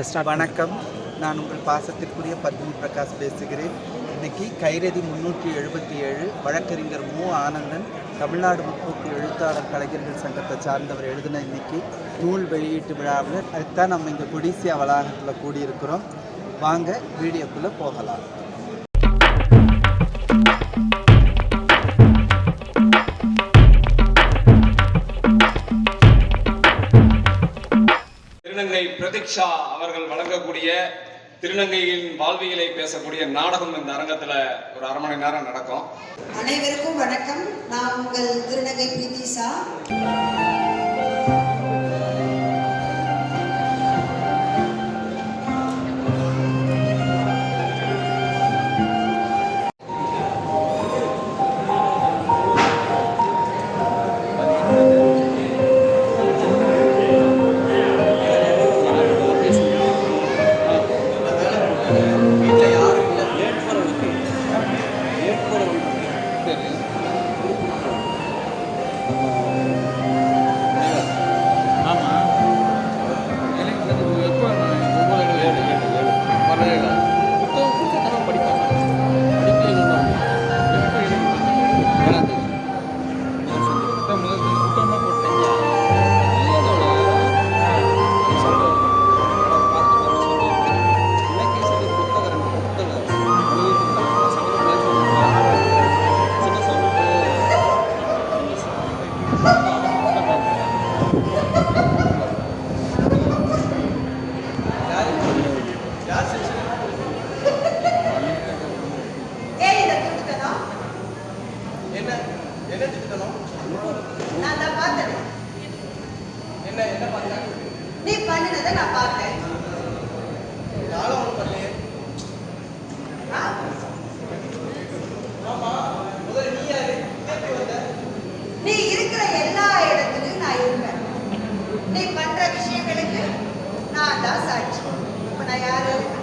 வணக்கம். நான் உங்கள் பாசத்திற்குரிய பத்மி பிரகாஷ் பேசுகிறேன். இன்னைக்கு கைரதி முன்னூற்றி எழுபத்தி ஏழு வழக்கறிஞர் மு. ஆனந்தன் தமிழ்நாடு முற்போக்கு எழுத்தாளர் கலைஞர்கள் சங்கத்தை சார்ந்தவர் எழுதின இன்னைக்கு நூல் வெளியீட்டு விழாவில் அதுதான் நம்ம இங்கே கொடிசியா வளாகத்தில் கூடியிருக்கிறோம். வாங்க வீடியோக்குள்ளே போகலாம். பிரதீக்ஷா அவர்கள் வழங்கக்கூடிய திருநங்கையின் வாழ்வியலை பேசக்கூடிய நாடகம் இந்த அரங்கத்துல ஒரு அரை மணி நேரம் நடக்கும். அனைவருக்கும் வணக்கம். நான் உங்கள் திருநங்கை பிரீதிசா Ha, ha, ha. When I added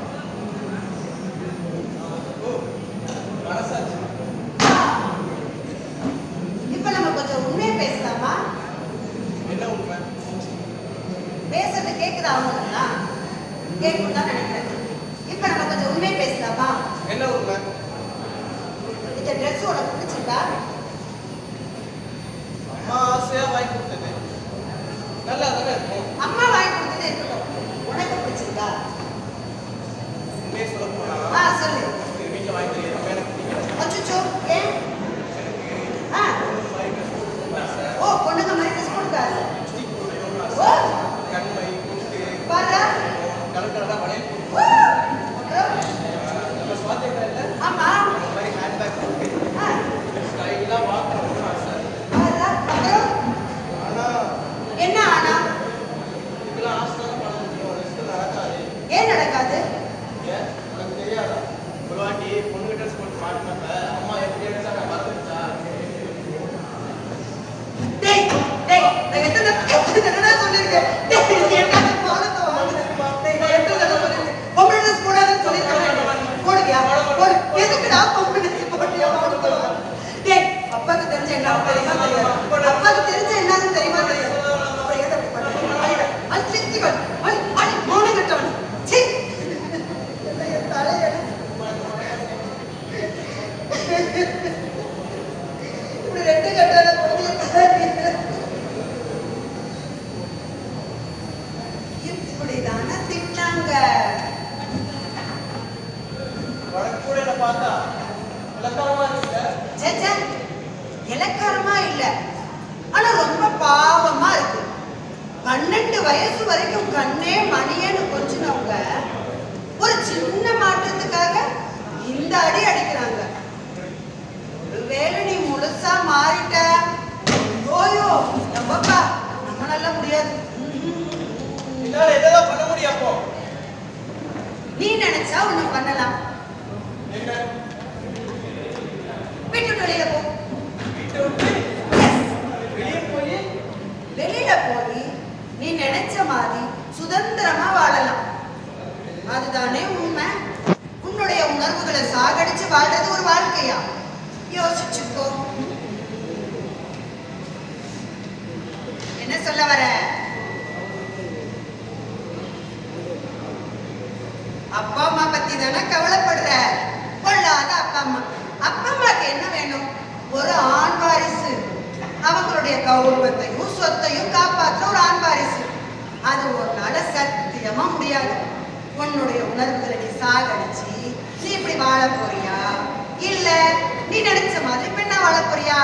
இப்படிதான திட்டாங்க. வழக்கூட பார்த்தா இலக்காரமா இல்ல சேச்சா ஆனா ரொம்ப பாவமா இருக்கு. பன்னெண்டு வயசு வரைக்கும் கண்ணே மணியேன்னு கொஞ்சினவங்க ஒரு சின்ன மாற்றத்துக்காக இந்த அடி அடிக்கிறாங்க. ஒருவேளை நீ முழுசா மாறிட்ட. ஓயோ நம்மப்பா நம்மளால முடியாது. என்னால என்னதான் பண்ண முடியாது கௌரவத்தையும் சொத்தையும் காப்பாற்ற ஒரு ஆண் வாரிசு. அது ஒரு நாள சத்தியமா முடியாது. உன்னுடைய உணர்வுகளை நீ சாகடிச்சு நீ இப்படி வாழ போறியா? இல்ல நீ நினைச்ச மாதிரி பெண்ணா வாழ போறியா?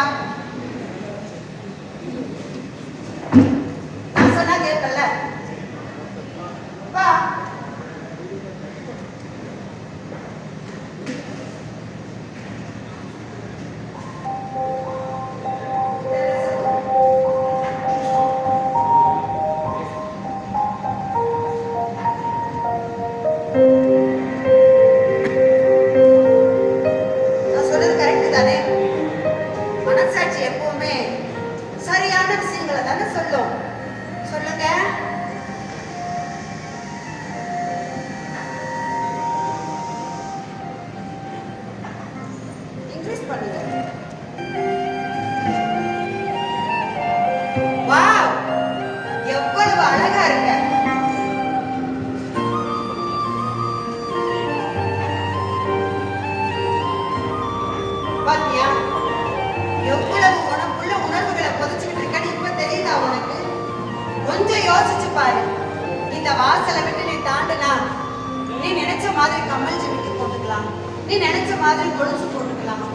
நீ நினைச்ச மாதிரி கொலுசு போட்டுக்கலாம்.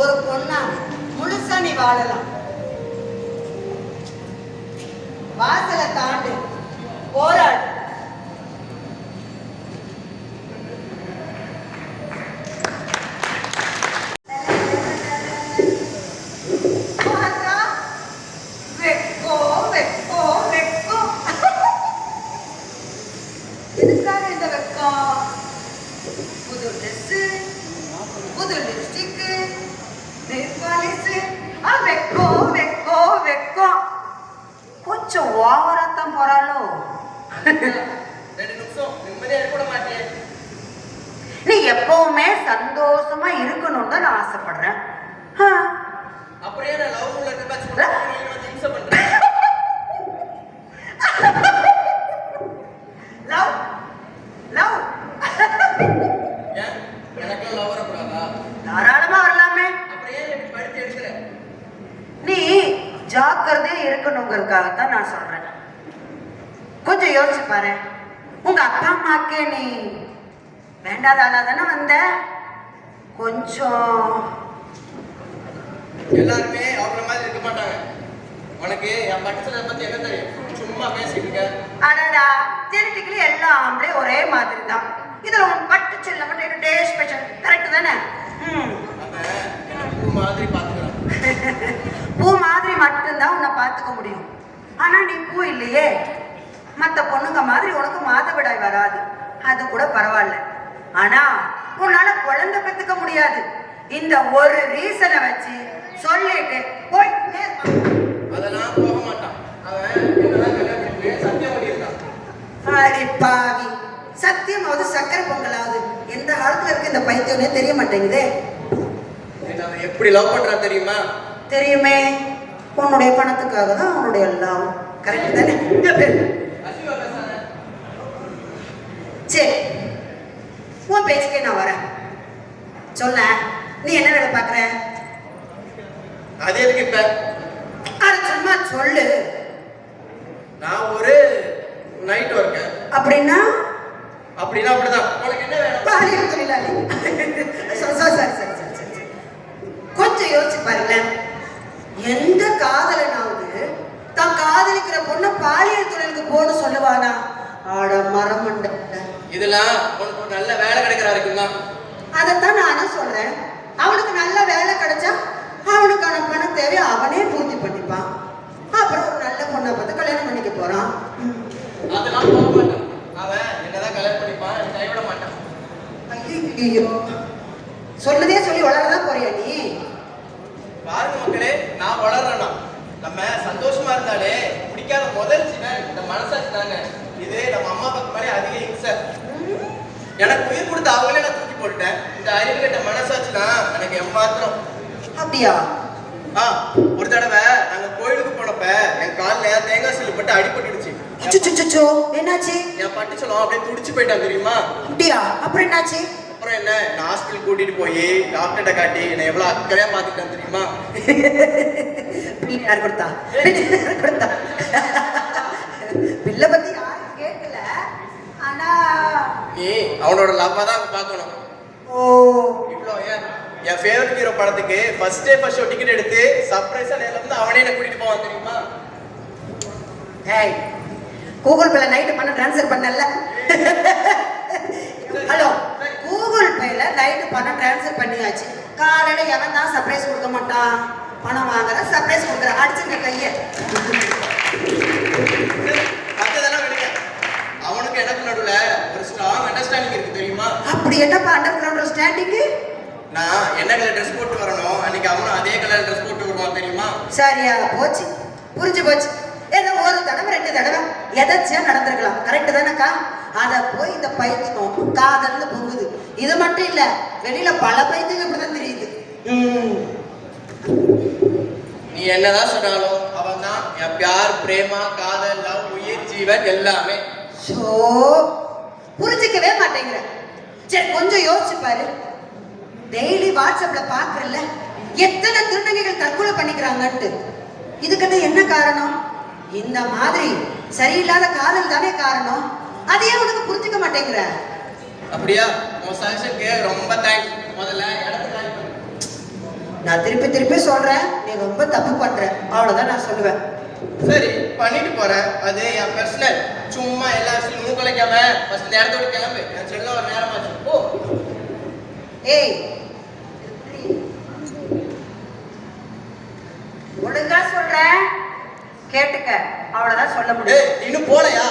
ஒரு பொண்ணா முழுசா நீ வாழலாம். எப்பவுமே சந்தோஷமா இருக்கணும்னு தான் நான் ஆசைப்படுறேன். தாராளமா வரலாமே. நீ ஜாக்கிரதையா இருக்கணுங்கிறதுக்காகத்தான் நான் சொல்றேன். கொஞ்சம் யோசிச்சு பாரு. உங்க அப்பா அம்மாக்கே நீ வேண்டாத ஆளா தானே வந்த? கொஞ்சம். எல்லாருமே அவங்கள மாதிரி இருக்க மாட்டாங்க. உனக்கு என் பட்டத்துல பத்தி என்ன தெரியும்? சும்மா பேசிட்டு அடடா ஜெனட்டிக்கலி எல்லா ஆம்பளையும் ஒரே மாதிரி தான் இதுல உன் பட்டு செல்ல மட்டும் என்ன டே ஸ்பெஷல் கரெக்ட் தானே? பூ மாதிரி பாத்துக்கிறான் பூ மாதிரி மட்டும்தான் உன்னை பார்த்துக்க முடியும். ஆனா நீ பூ இல்லையே. மற்ற பொண்ணுங்க மாதிரி உனக்கு மாதவிடாய் வராது. அது கூட பரவாயில்ல. ஆனா உன்னால குழந்தை பெத்துக்க முடியாது. இந்த ஒரு ரீசனை வச்சு சொல்லிட்டு இருப்பான். அதெல்லாம் போக மாட்டான். பாவி. சத்தியமாவது சக்கரை பொங்கலாவது எந்த காலத்துல இருக்கு இந்த பைத்தியம்னே தெரிய மாட்டேங்குதே. எப்படி லவ் பண்றான் தெரியுமா? தெரியுமே. உன்னுடைய பணத்துக்காக தான் அவனுடைய எல்லாம் கரெக்ட் தானே? சரி உன் பேச்சுக்கே நான் வரேன். சொல்ல நீ என்ன வேலை பார்க்குற? அது எதுக்கு இப்ப? அது சும்மா சொல்லு. நான் ஒரு நைட் ஒர்க்கர் அப்படின்னா? அப்படின்னா அப்படிதான். உனக்கு என்ன வேணும்? பாலியல் தொழிலாளி சரி சரி சரி. கொஞ்சம் யோசிச்சு பாருங்களேன். எந்த காதலனாவது தான் காதலிக்கிற பொண்ணை பாலியல் தொழிலுக்கு போன்னு சொல்லுவானா? ஆட மரமண்ட இதெல்லாம் உனக்கு நல்ல வேலை கிடைக்கிற வரைக்கும் தான் அதைத்தான் நானும் சொல்றேன். அவனுக்கு நல்ல வேலை கிடைச்சா அவனுக்கான பண தேவை அவனே பூர்த்தி பண்ணிப்பான். அப்புறம் ஒரு நல்ல பொண்ணை பார்த்து கல்யாணம் பண்ணிக்க போறான். அதெல்லாம் போக மாட்டான். அவன் என்னதான் கல்யாணம் பண்ணிப்பான் கைவிட மாட்டான். ஐயோ சொல்லுதே சொல்லி வளரதான் போறியா நீ? பாருங்க மக்களே நான் வளர்றேன்னா. நம்ம சந்தோஷமா இருந்தாலே பிடிக்காத முதல் சின்ன இந்த மனசாட்சி தாங்க. இது நம்ம அம்மா அப்பா மாதிரி அதிக இம்சை. எனக்கு உயிர் கொடுத்த அவங்களே நான் தூக்கி போட்டுட்டேன். இந்த அறிவு கட்ட மனசாட்சி தான் எனக்கு எம்மாத்திரம். அப்படியா? ஆ ஒரு தடவை நாங்க கோயிலுக்கு போனப்ப என் காலில் தேங்காய் சில்லு பட்டு அடிபட்டுடுச்சு. அச்சோ என்னாச்சு? என் பட்டு சொல்லுவோம் அப்படியே துடிச்சு போயிட்டான் தெரியுமா? அப்படியா? அப்புறம் என்னாச்சு? அப்புறம் என்ன? நான் ஹாஸ்பிட்டல் கூட்டிட்டு போய் டாக்டர்கிட்ட காட்டி என்னை எவ்வளவு அக்கறையா பாத்துக்கிட்டேன் தெரியுமா? யார் கொடுத்தா? கொடுத்தா? பிள்ளை பத்தி நீ அவனோட லவ்வா தான் பார்க்கணும். ஓ. இவ்வளோ ஏன்? என் ஃபேவரட் ஹீரோ படத்துக்கு first day first show ticket எடுத்து சர்ப்ரைஸா நேர்ல இருந்து அவனே என்ன கூட்டிட்டு போவான் தெரியுமா? ஏய் கூகுள் பேல நைட்டு பண்ண ட்ரான்ஸ்ஃபர் பண்ணல. ஹலோ கூகுள் பேல நைட்டு பணம் ட்ரான்ஸ்ஃபர் பண்ணியாச்சு. காலையில எவன் தான் சர்ப்ரைஸ் கொடுக்க மாட்டான்? பணம் வாங்குற சர்ப்ரைஸ் கொடுக்குற அடிச்சுங்க கையை மத்ததெல்லாம் விடுங்க அவனுக்கு எனக்கு நடுவுல ஒரு ஸ்ட்ராங் அண்டர்ஸ்டாண்டிங் இருக்கு தெரியுமா அப்படி என்னப்பா அண்டர் கிரவுண்ட் ஸ்டாண்டிங்கு நான் என்ன கலர் ட்ரெஸ் போட்டு வரணும்? அன்னைக்கு அவனும் அதே கலர் ட்ரெஸ் போட்டு வருவான் தெரியுமா? சரியா போச்சு. புரிஞ்சு போச்சு. ஏதோ ஒரு தடவை ரெண்டு தடவை எதாச்சியா நடந்திருக்கலாம். கரெக்டு தானேக்கா? அதை போய் இந்த பைத்தியம் காதல்னு பொங்குது இது மட்டும் இல்ல வெளியில பல பைத்தியம் இப்படிதான் தெரியுது. நீ என்னதான் சொன்னாலும் அவன் தான் என் பியார் பிரேமா காதல் லவ் உயிர் ஜீவன் எல்லாமே. ஷோ. புரிஞ்சுக்கவே மாட்டேங்கிற. சரி கொஞ்சம் யோசிச்சு பாரு. டெய்லி வாட்ஸ்அப்ல பாக்குறல்ல எத்தனை திருநங்கைகள் தற்கொலை பண்ணிக்கிறாங்கன்ட்டு. இதுக்கெல்லாம் என்ன காரணம்? இந்த மாதிரி சரியில்லாத காதல் தானே காரணம். அதையே உனக்கு புரிஞ்சுக்க மாட்டேங்கிற? அப்படியா? உன் சஜஷனுக்கு ரொம்ப தேங்க்ஸ் முதல்ல. நான் திருப்பி திருப்பி சொல்றேன். நீ ரொம்ப தப்பு பண்ற. அவ்வளவுதான் நான் சொல்லுவேன். சரி பண்ணிட்டு போறேன். அது என் பர்சனல் சும்மா எல்லா விஷயம் மூக்கலைக்காம ஃபர்ஸ்ட் இந்த இடத்தோட கிளம்பு. என் செல்ல ஒரு நேரமாச்சு ஓ ஏய் அவ்வளவுதான் சொல்ல முடியும். இன்னும் போலையா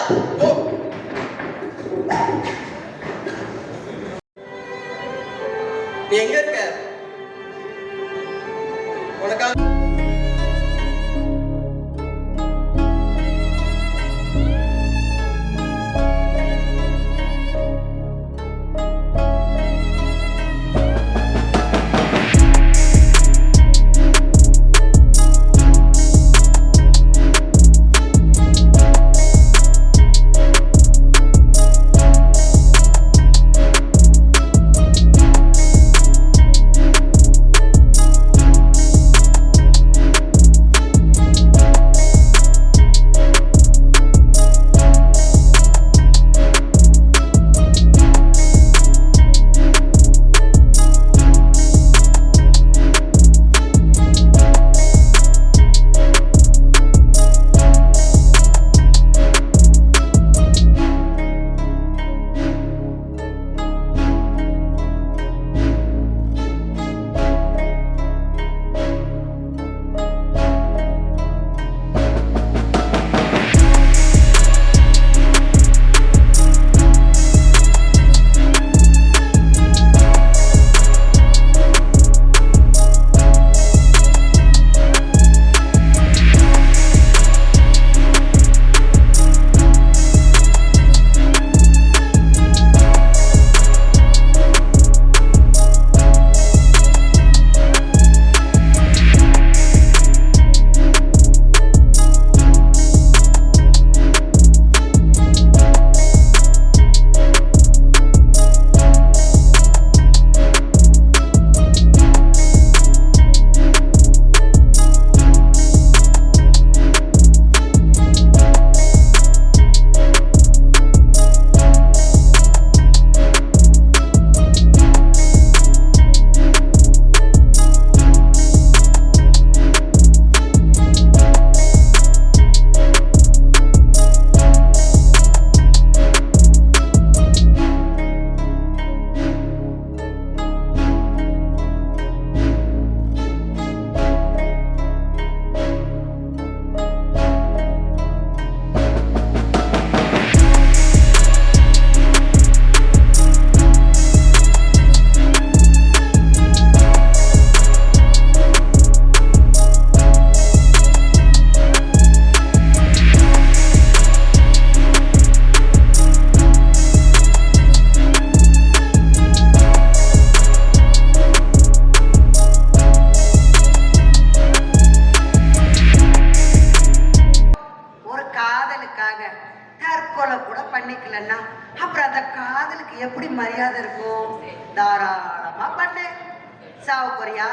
போறியா?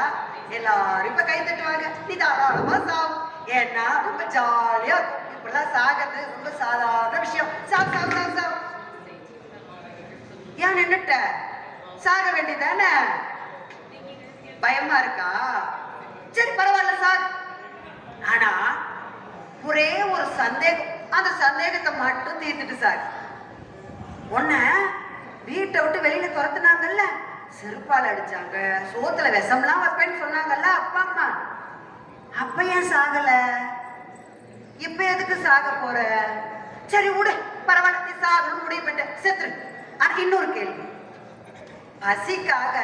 எல்லாரும் இப்ப கை தட்டுவாங்க நீ தாராளமா சாவு. ஏன்னா ரொம்ப ஜாலியா இருக்கும். இப்படிலாம் சாகிறது ரொம்ப சாதாரண விஷயம். சாவு சாவு சாவு சாவு. ஏன் நின்னுட்ட? சாக வேண்டியதானே? பயமா இருக்கா? சரி பரவாயில்ல சார் ஆனா ஒரே ஒரு சந்தேகம். அந்த சந்தேகத்தை மட்டும் தீர்த்துட்டு சார் உன்ன வீட்டை விட்டு வெளியில துரத்துனாங்கல்ல? செருப்பால் அடிச்சாங்க. சோத்துல விஷம்லாம் வைப்பேன்னு சொன்னாங்கல்ல அப்பா அம்மா. அப்ப ஏன் சாகல? இப்ப எதுக்கு சாக போற? சரி விடு பரவாயில்ல நீ சாகணும் முடிவு பண்ணிட்ட. செத்துரு. ஆனா இன்னொரு கேள்வி. பசிக்காக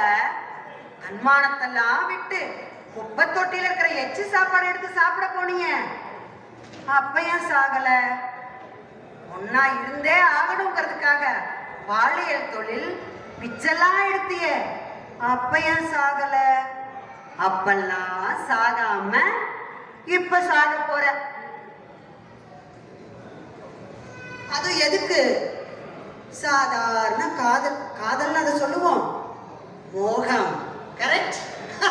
அன்மானத்தெல்லாம் விட்டு குப்பை தொட்டியில இருக்கிற எச்சி சாப்பாடு எடுத்து சாப்பிட போனீங்க. அப்ப ஏன் சாகல? ஒன்னா இருந்தே ஆகணுங்கிறதுக்காக பாலியல் தொழில் பிச்செல்லாம் எடுத்தியே. அப்ப ஏன் சாகல? அப்பெல்லாம் சாகாம இப்ப சாக போற. அது எதுக்கு? சாதாரண காதல். காதல்னு அதை சொல்லுவோம். மோகம். கரெக்ட்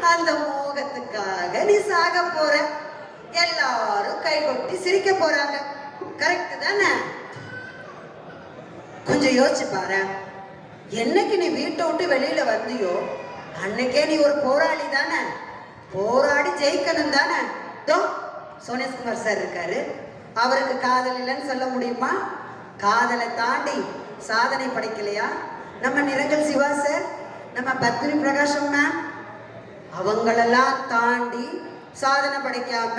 அந்த மோகத்துக்காக நீ சாக போற. எல்லாரும் கை கொட்டி சிரிக்க போறாங்க. கரெக்ட் தானே? கொஞ்சம் யோசிச்சு பாரு என்னைக்கு நீ வீட்டை விட்டு வெளியில வந்தியோ அன்னைக்கே நீ ஒரு போராளி தானே? போராடி ஜெயிக்கணும் தானே? தோ சோனேஷ்குமார் சார் இருக்காரு. அவருக்கு காதல் இல்லைன்னு சொல்ல முடியுமா? காதலை தாண்டி சாதனை படைக்கலையா? நம்ம நிரங்கல் சிவா சார் நம்ம பத்மினி பிரகாஷம் மேம் அவங்களெல்லாம் தாண்டி சாதனை படைக்காம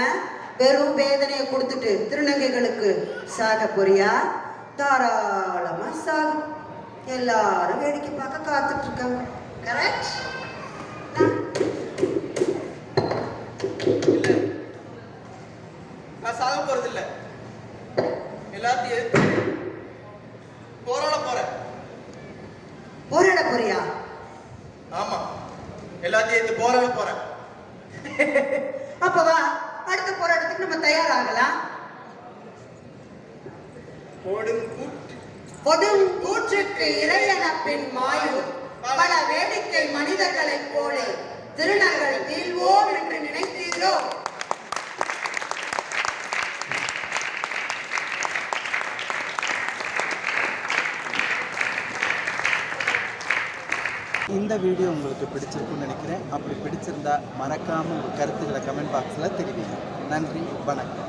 வெறும் வேதனையை கொடுத்துட்டு திருநங்கைகளுக்கு சாக போறியா? தாராளமா சாகும் எல்லாரும் வேடிக்கை பார்க்க காத்துட்டு இருக்காங்க கரெக்ட் இல்ல. நான் சாக எல்லாத்தையும் எதிர்த்து போராட போறேன். போராட போறியா? ஆமா. எல்லாத்தையும் எதிர்த்து போராட போறேன். அப்ப வா. அடுத்த போராட்டத்துக்கு நம்ம தயாராகலாம். போடும் கூட்டு பொடும் கூற்றுக்கு இறையன பின் மாயும் பல வேடிக்கை மனிதர்களைப் போல திருநர்கள் வீழ்வோம் என்று நினைத்தீர்களோ? இந்த வீடியோ உங்களுக்கு பிடிச்சிருக்குன்னு நினைக்கிறேன். அப்படி பிடிச்சிருந்தா மறக்காமல் உங்கள் கருத்துக்களை கமெண்ட் பாக்ஸில் தெரிவிங்க. நன்றி வணக்கம்.